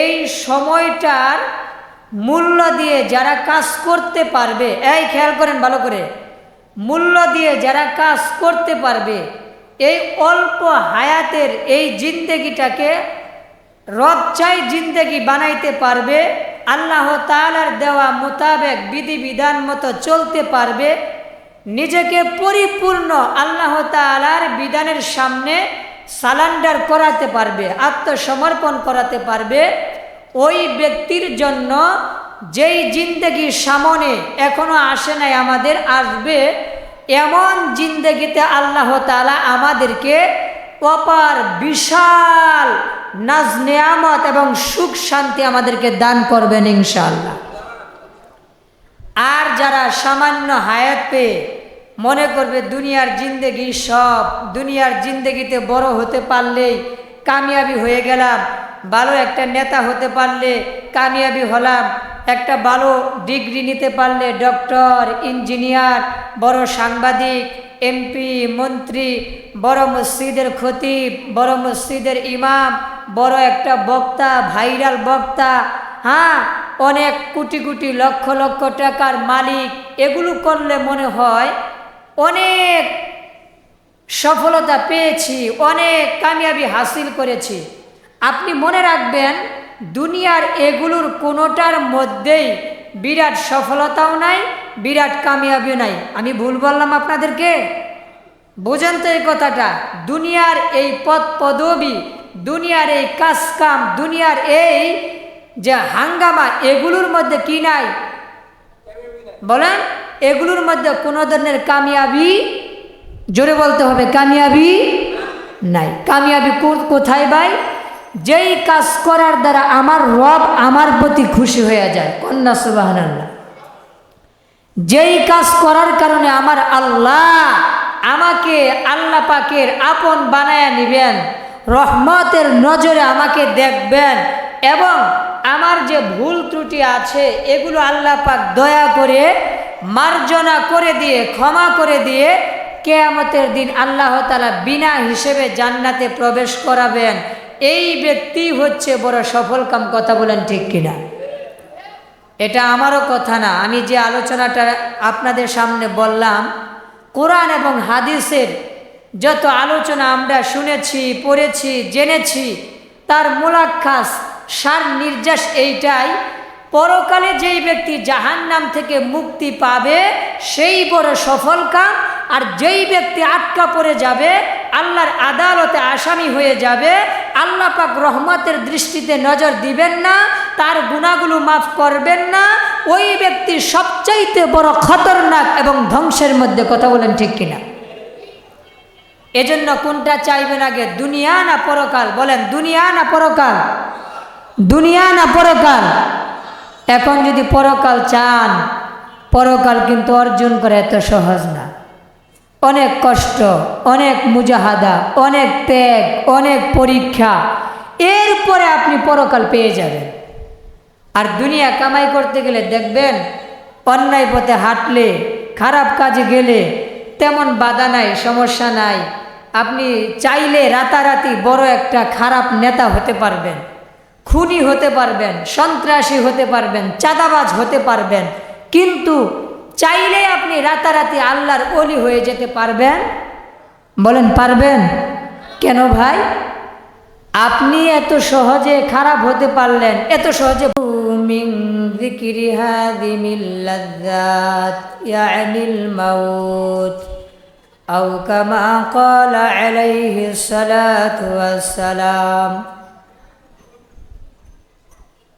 এই সময়টার মূল্য দিয়ে যারা কাজ করতে পারবে, এই খেয়াল করেন ভালো করে, মূল্য দিয়ে যারা কাজ করতে পারবে, এই অল্প হায়াতের এই জিন্দেগিটাকে রবচাই জিন্দেগি বানাইতে পারবে, আল্লাহ তালার দেওয়া মোতাবেক বিধিবিধান মতো চলতে পারবে, নিজেকে পরিপূর্ণ আল্লাহ তালার বিধানের সামনে সালান্ডার করাতে পারবে, আত্মসমর্পণ করাতে পারবে, ওই ব্যক্তির জন্য যেই জিন্দগির সামনে এখনও আসে নাই, আমাদের আসবে, এমন জিন্দগিতে আল্লাহ তালা আমাদেরকে অপার বিশাল নাজ নেয়ামত এবং সুখ শান্তি আমাদেরকে দান করবেন ইনশাল্লাহ আর যারা সামান্য হায়াত পেয়ে মনে করবে দুনিয়ার জিন্দেগি সব, দুনিয়ার জিন্দেগিতে বড় হতে পারলেই কামিয়াবি হয়ে গেলাম, ভালো একটা নেতা হতে পারলে কামিয়াবি হলাম, একটা ভালো ডিগ্রি নিতে পারলে ডক্টর, ইঞ্জিনিয়ার, বড় সাংবাদিক, এমপি, মন্ত্রী, বড় মসজিদের খতিব, বড় মসজিদের ইমাম, বড় একটা বক্তা, ভাইরাল বক্তা হ্যাঁ অনেক কোটি কোটি লক্ষ লক্ষ টাকার মালিক, এগুলো করলে মনে হয় অনেক সফলতা পেয়েছি, অনেক কামিয়াবি হাসিল করেছি। আপনি মনে রাখবেন, দুনিয়ার এগুলোর কোনোটার মধ্যেই বিরাট সফলতাও নাই, বিরাট কামিয়াবিও নাই। আমি ভুল বললাম আপনাদেরকে? বোঝেন তো এই কথাটা, দুনিয়ার এই পদ পদবি, দুনিয়ার এই কাজ কাম দুনিয়ার এই যে হাঙ্গামা, এগুলোর মধ্যে কি নাই? বলেন। এগুলোর মধ্যে কোনো ধরনের কামিয়াবি, জোরে বলতে হবে কামিয়াবি নাই। কামিয়াবি কোথায় ভাই? যেই কাজ করার দ্বারা আমার রব আমার প্রতি খুশি হয়ে যায়। কন্যা সুবাহান যেই কাজ করার কারণে আমার আল্লাহ আমাকে আল্লাহ পাকের আপন বানায় নিবেন, রহমতের নজরে আমাকে দেখবেন এবং আমার যে ভুল ত্রুটি আছে, এগুলো আল্লাহ পাক দয়া করে মার্জনা করে দিয়ে, ক্ষমা করে দিয়ে কেয়ামতের দিন আল্লাহ তালা বিনা হিসেবে জান্নাতে প্রবেশ করাবেন। এই ব্যক্তি হচ্ছে বড় সফল কাম কথা বলেন ঠিক কিনা? এটা আমারও কথা না। আমি যে আলোচনাটা আপনাদের সামনে বললাম, কোরআন এবং হাদিসের যত আলোচনা আমরা শুনেছি, পড়েছি, জেনেছি, তার মোলাক্ষাস সার নির্যাস এইটাই, পরকালে যেই ব্যক্তি জাহান নাম থেকে মুক্তি পাবে, সেই বড় সফল কাম, আর যেই ব্যক্তি আটকা পড়ে যাবে, আল্লাহর আদালতে আসামি হয়ে যাবে, আল্লাহ পাক রহমতের দৃষ্টিতে নজর দিবেন না, তার গুণাগুলো মাফ করবেন না, ওই ব্যক্তি সবচাইতে বড় খতরনাক এবং ধ্বংসের মধ্যে কথা বলেন ঠিক কিনা? এজন্য কোনটা চাইবেন আগে, দুনিয়া না পরকাল? বলেন, দুনিয়া না পরকাল? দুনিয়া না পরকাল? এখন যদি পরকাল চান, পরকাল কিন্তু অর্জন করে এত সহজ না। অনেক কষ্ট, অনেক মুজাহাদা, অনেক ত্যাগ, অনেক পরীক্ষা এরপরে আপনি পরকাল পেয়ে যাবেন। আর দুনিয়া কামাই করতে গেলে দেখবেন, অন্যায় পথে হাঁটলে, খারাপ কাজে গেলে তেমন বাধা নাই, সমস্যা নাই। আপনি চাইলে রাতারাতি বড় একটা খারাপ নেতা হতে পারবেন। খুনি হতে পারবেন, সন্ত্রাসী হতে পারবেন, চাঁদাবাজ হতে পারবেন। কিন্তু চাইলে আপনি রাতারাতি আল্লাহর অলি হয়ে যেতে পারবেন। বলেন, পারবেন? কেন ভাই? আপনি এত সহজে খারাপ হতে পারলেন, এত সহজে মাউত আও কামা ক্বালা আলাইহিস সালাতু ওয়াস সালাম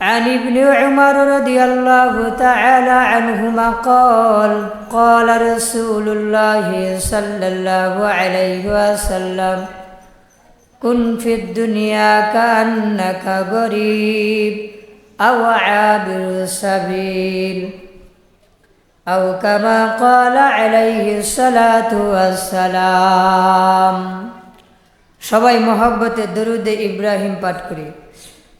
عن ابن عمر رضي الله تعالى عنهما قال قال رسول الله صلى الله عليه وسلم كن في الدنيا كأنك غريب أو عابر سبيل أو كما قال عليه الصلاة والسلام সবাই মহব্বতে দরুদে ইব্রাহিম পাঠ করি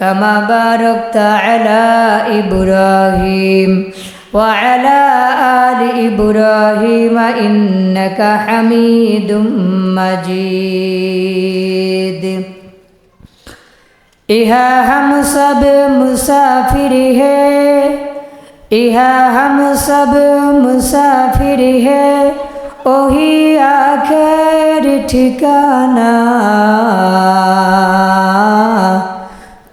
كما باركت على إبراهيم وعلى آل إبراهيم إنك حميد مجيد इहा हम सब मुसाफिर है इहा हम सब मुसाफिर है ओही आखिर ठिकाना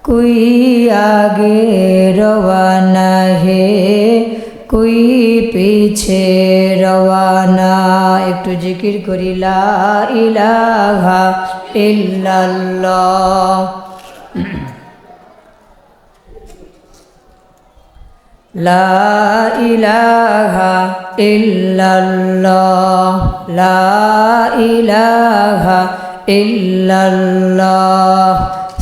কুই আগে রওয়ানা হে কুই পিছে রওয়ানা একটু জিকির করি, লা ইলাহা ইল্লাল্লাহ। লা ইলাহা ইল্লাল্লাহ। লা ইলাহা ইল্লাল্লাহ।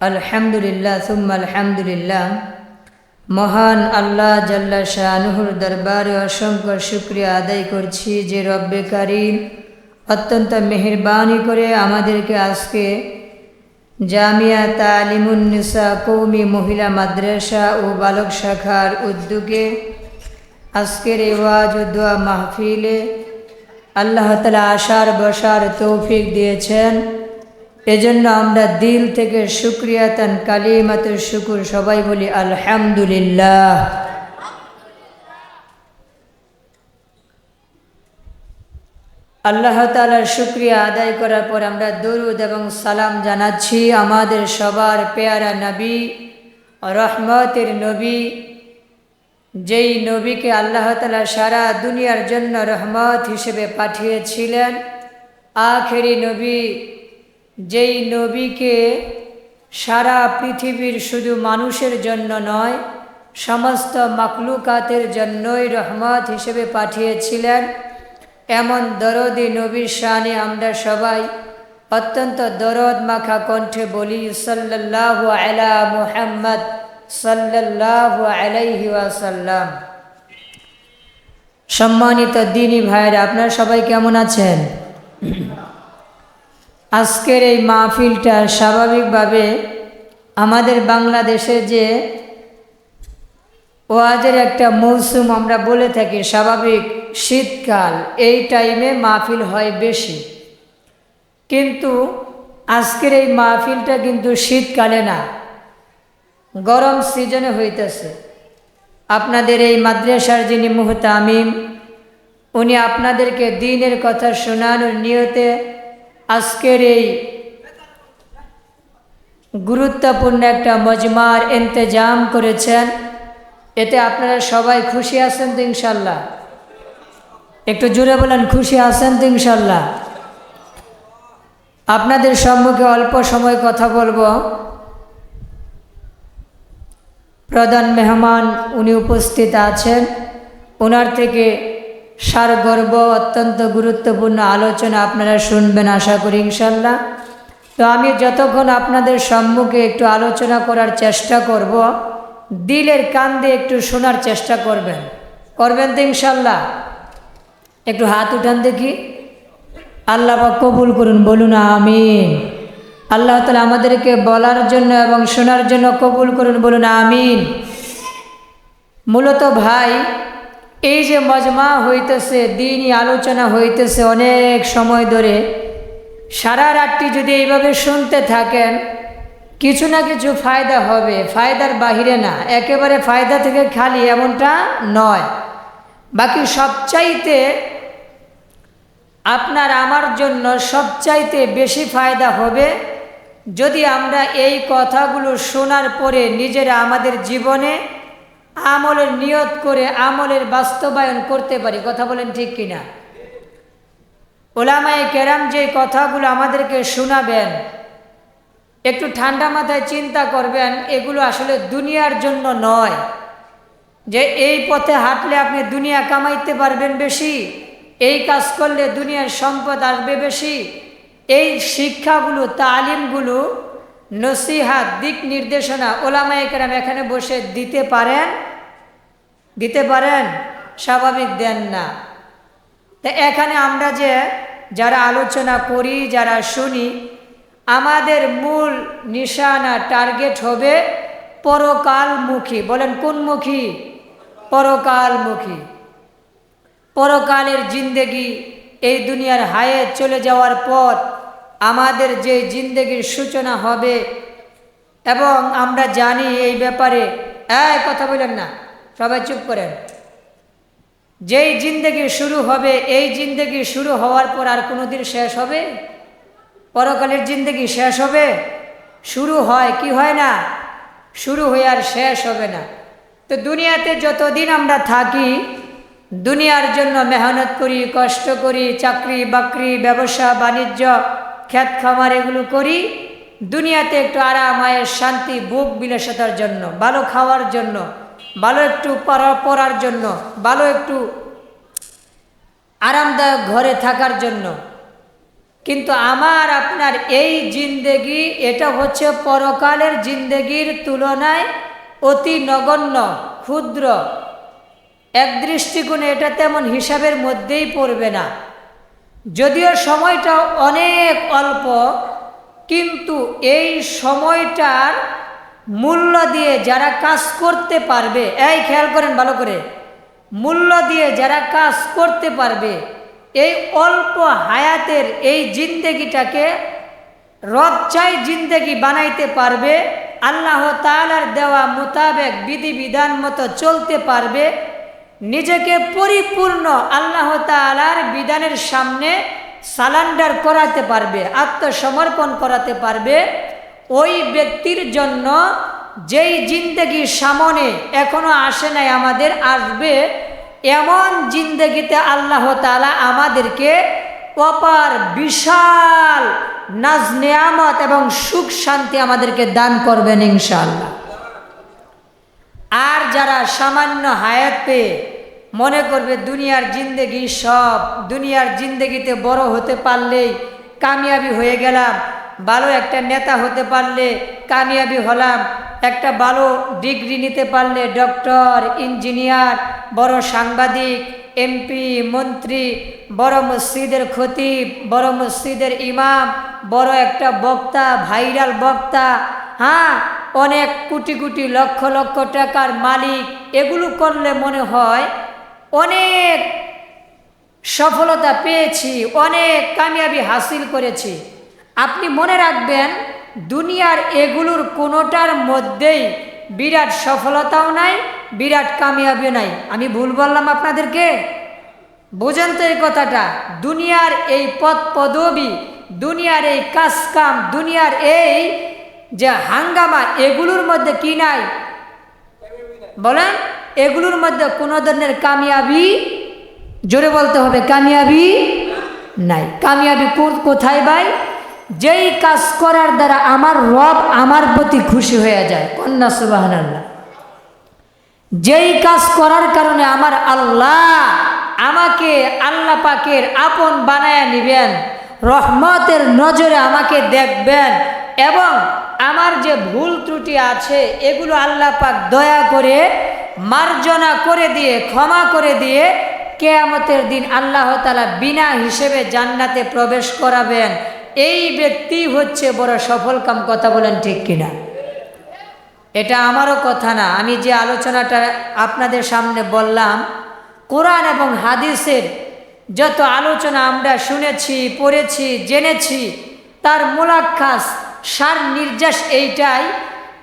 আলহামদুলিল্লাহ সুম আলহামদুলিল্লাহ। মহান আল্লাহ জাল্লা শাহনুহুর দরবারে অসংখ্য শুক্রিয়া আদায় করছি যে রব্বে কারিম অত্যন্ত মেহরবানি করে আমাদেরকে আজকে জামিয়া তালিমুন্নিসা কৌমি মহিলা মাদ্রাসা ও বালক শাখার উদ্যোগে আজকের এওয়াজ উদ্দোয়া মাহফিলে আল্লাহ তালা আশার বসার তৌফিক দিয়েছেন। এজন্য আমরা দিল থেকে শুক্রিয়া, তান কালিমাত শুকুর, সবাই বলি আলহামদুলিল্লাহ। আল্লাহ তালার শুক্রিয়া আদায় করার পর আমরা দরুদ এবং সালাম জানাচ্ছি আমাদের সবার পেয়ারা নবী, রহমতের নবী, যেই নবীকে আল্লাহ তালা সারা দুনিয়ার জন্য রহমত হিসেবে পাঠিয়েছিলেন। আখেরি নবী যেই নবীকে সারা পৃথিবীর শুধু মানুষের জন্য নয়, সমস্ত মাকলুকাতের জন্যই রহমত হিসেবে পাঠিয়েছিলেন, এমন দরদি নবীর শানে আমরা সবাই অত্যন্ত দরদ মাখা কণ্ঠে বলি সাল্লাহ আলা মুহাম্মদ সাল্লাহ আলাইহি ওয়াসাল্লাম। সম্মানিত দিনী ভাইরা আপনারা সবাই কেমন আছেন? আজকের এই মাহফিলটা স্বাভাবিকভাবে আমাদের বাংলাদেশে যে ওয়াজের একটা মৌসুম আমরা বলে থাকি, স্বাভাবিক শীতকাল। এই টাইমে মাহফিল হয় বেশি। কিন্তু আজকের এই মাহফিলটা কিন্তু শীতকালে না। গরম সিজনে হইতেছে। আপনাদের এই মাদ্রাসার যিনি মুহতামিম, উনি আপনাদেরকে দিনের কথা শোনানোর নিয়তে আজকের এই গুরুত্বপূর্ণ একটা মজমার ইন্তজাম করেছেন। এতে আপনারা সবাই খুশি আছেন তো ইনশাল্লাহ? একটু জুড়ে বলেন, খুশি আছেন তো ইনশাল্লাহ? আপনাদের সম্মুখে অল্প সময় কথা বলব। প্রধান মেহমান উনি উপস্থিত আছেন। ওনার থেকে সার গর্ব অত্যন্ত গুরুত্বপূর্ণ আলোচনা আপনারা শুনবেন আশা করি ইনশাল্লাহ তো আমি যতক্ষণ আপনাদের সম্মুখে একটু আলোচনা করার চেষ্টা করব, দিলের কান দিয়ে একটু শোনার চেষ্টা করবেন। করবেন তো ইনশাল্লাহ একটু হাত উঠান দেখি। আল্লাহ কবুল করুন, বলুন আমিন। আল্লাহ তালা আমাদেরকে বলার জন্য এবং শোনার জন্য কবুল করুন, বলুন আমিন। মূলত ভাই এই যে মজমা হইতেছে, দিনই আলোচনা হইতেছে অনেক সময় ধরে। সারা রাতটি যদি এইভাবে শুনতে থাকেন, কিছু না কিছু ফায়দা হবে। ফায়দার বাহিরে না, একেবারে ফায়দা থেকে খালি এমনটা নয়। বাকি সবচাইতে আপনার আমার জন্য সবচাইতে বেশি ফায়দা হবে, যদি আমরা এই কথাগুলো শোনার পরে নিজেরা আমাদের জীবনে আমলের নিয়ত করে আমলের বাস্তবায়ন করতে পারি। কথা বলেন ঠিক কিনা? ওলামায় কেরাম যে কথাগুলো আমাদেরকে শোনাবেন, একটু ঠান্ডা মাথায় চিন্তা করবেন, এগুলো আসলে দুনিয়ার জন্য নয়। যে এই পথে হাঁটলে আপনি দুনিয়া কামাইতে পারবেন বেশি, এই কাজ করলে দুনিয়ার সম্পদ আসবে বেশি, এই শিক্ষাগুলো, তালিমগুলো নসিহাত, দিক নির্দেশনা ওলামায় কেরাম এখানে বসে দিতে পারেন? দিতে পারেন? স্বাভাবিক দেন না। তা এখানে আমরা যে যারা আলোচনা করি, যারা শুনি, আমাদের মূল নিশানা, টার্গেট হবে পরকালমুখী। বলেন, কোনমুখী? পরকালমুখী। পরকালের জিন্দেগি এই দুনিয়ার হায়ে চলে যাওয়ার পর আমাদের যে জিন্দেগির সূচনা হবে, এবং আমরা জানি এই ব্যাপারে এক কথা বলেন না, সবাই চুপ করেন। যেই জিন্দেগি শুরু হবে, এই জিন্দেগি শুরু হওয়ার পর আর কোনো দিন শেষ হবে? পরকালের জিন্দেগি শেষ হবে? শুরু হয় কি হয় না? শুরু হয়ে আর শেষ হবে না। তো দুনিয়াতে যতদিন আমরা থাকি, দুনিয়ার জন্য মেহনত করি, কষ্ট করি, চাকরি, বাকরি, ব্যবসা, বাণিজ্য খ্যাত খামার এগুলো করি। দুনিয়াতে একটু আরাম আয়ের শান্তি বুক বিলাসতার জন্য, ভালো খাওয়ার জন্য, ভালো একটু পড়া- পড়ার জন্য, ভালো একটু আরামদায়ক ঘরে থাকার জন্য। কিন্তু আমার, আপনার এই জিন্দেগি, এটা হচ্ছে পরকালের জিন্দেগির তুলনায় অতি নগণ্য, ক্ষুদ্র। এক দৃষ্টিকোণে এটা তেমন হিসাবের মধ্যেই পড়বে না। যদিও সময়টা অনেক অল্প, কিন্তু এই সময়টার মূল্য দিয়ে যারা কাজ করতে পারবে, এই খেয়াল করেন ভালো করে, মূল্য দিয়ে যারা কাজ করতে পারবে, এই অল্প হায়াতের এই জিন্দেগিটাকে রবচাই জিন্দেগি বানাইতে পারবে, আল্লাহ তালার দেওয়া মোতাবেক বিধিবিধান মতো চলতে পারবে নিজেকে পরিপূর্ণ আল্লাহ তালার বিধানের সামনে সালান্ডার করাতে পারবে, আত্মসমর্পণ করাতে পারবে, ওই ব্যক্তির জন্য যেই জিন্দগি সামনে এখনও আসে নাই, আমাদের আসবে, এমন জিন্দগিতে আল্লাহ তালা আমাদেরকে অপার বিশাল নাজ নেয়ামত এবং সুখ শান্তি আমাদেরকে দান করবেন ইনশাআল্লাহ। আর যারা সামান্য হায়াত পেয়ে মনে করবে দুনিয়ার জিন্দেগি সব, দুনিয়ার জিন্দেগিতে বড় হতে পারলেই কামিয়াবি হয়ে গেলাম, ভালো একটা নেতা হতে পারলে কামিয়াবি হলাম, একটা ভালো ডিগ্রি নিতে পারলে ডক্টর, ইঞ্জিনিয়ার, বড় সাংবাদিক, এমপি, মন্ত্রী, বড় মসজিদের খতিব, বড় মসজিদের ইমাম, বড় একটা বক্তা, ভাইরাল বক্তা হ্যাঁ অনেক কোটি কোটি লক্ষ লক্ষ টাকার মালিক এগুলো করলে মনে হয় অনেক সফলতা পেয়েছি, অনেক কামিয়াবি হাসিল করেছি। আপনি মনে রাখবেন, দুনিয়ার এগুলোর কোনোটার মধ্যেই বিরাট সফলতাও নাই, বিরাট কামিয়াবি নাই। আমি ভুল বললাম আপনাদেরকে? বোঝেন তো এই কথাটা, দুনিয়ার এই পদ পদবি, দুনিয়ার এই কাজ কাম দুনিয়ার এই যে হাঙ্গামা এগুলোর মধ্যে কি নাই? বলেন, এগুলোর মধ্যে কোনো ধরনের কামিয়াবি, জোরে বলতে হবে কামিয়াবি নাই। কামিয়াবি কোথায় ভাই? যেই কাজ করার দ্বারা আমার রব আমার প্রতি খুশি হয়ে যায়। কন্যা সুবাহ যেই কাজ করার কারণে আমার আল্লাহ আমাকে আল্লাহ পাকের আপন বানায় নিবেন, রহমতের নজরে আমাকে দেখবেন এবং আমার যে ভুল ত্রুটি আছে, এগুলো আল্লাহ পাক দয়া করে মার্জনা করে দিয়ে, ক্ষমা করে দিয়ে কেয়ামতের দিন আল্লাহ তালা বিনা হিসেবে জান্নাতে প্রবেশ করাবেন। এই ব্যক্তি হচ্ছে বড় সফল কাম কথা বলেন ঠিক কিনা? এটা আমারও কথা না। আমি যে আলোচনাটা আপনাদের সামনে বললাম, কোরআন এবং হাদিসের যত আলোচনা আমরা শুনেছি, পড়েছি, জেনেছি, তার মূলাক্ষাস সার নির্যাস এইটাই।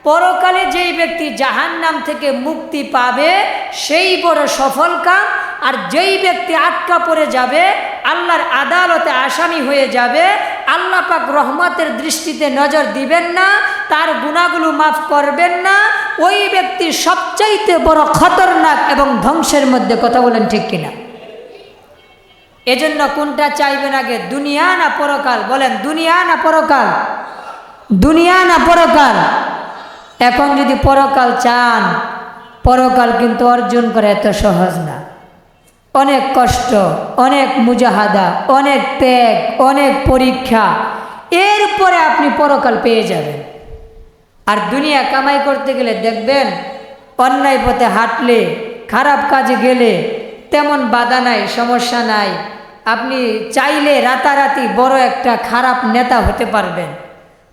পরকালে যেই ব্যক্তি জাহান্নাম থেকে মুক্তি পাবে, সেই বড় সফল কাম। আর যেই ব্যক্তি আটকা পড়ে যাবে, আল্লাহর আদালতে আসামি হয়ে যাবে, আল্লাহ পাক রহমতের দৃষ্টিতে নজর দিবেন না, তার গুণাগুলো মাফ করবেন না। ওই ব্যক্তি সবচাইতে বড় খতরনাক এবং ধ্বংসের মধ্যে কথা বলেন ঠিক কিনা? এজন্য কোনটা চাইবেন আগে, দুনিয়া না পরকাল? বলেন, দুনিয়া না পরকাল? দুনিয়া না পরকাল? এখন যদি পরকাল চান, পরকাল কিন্তু অর্জন করা এত সহজ না। অনেক কষ্ট, অনেক মুজাহাদা, অনেক ত্যাগ, অনেক পরীক্ষা এরপরে আপনি পরকাল পেয়ে যাবেন। আর দুনিয়া কামাই করতে গেলে দেখবেন, অন্যায় পথে হাঁটলে, খারাপ কাজে গেলে তেমন বাধা নাই, সমস্যা নাই। আপনি চাইলে রাতারাতি বড় একটা খারাপ নেতা হতে পারবেন।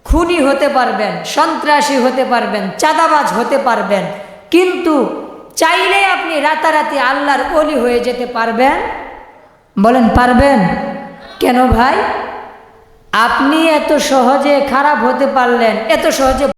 খুনি হতে পারবেন, সন্ত্রাসী হতে পারবেন, চাঁদাবাজ হতে পারবেন, কিন্তু চাইলে আপনি রাতারাতি আল্লাহর অলি হয়ে যেতে পারবেন। বলেন, পারবেন? কেন ভাই? আপনি এত সহজে খারাপ হতে পারলেন, এত সহজে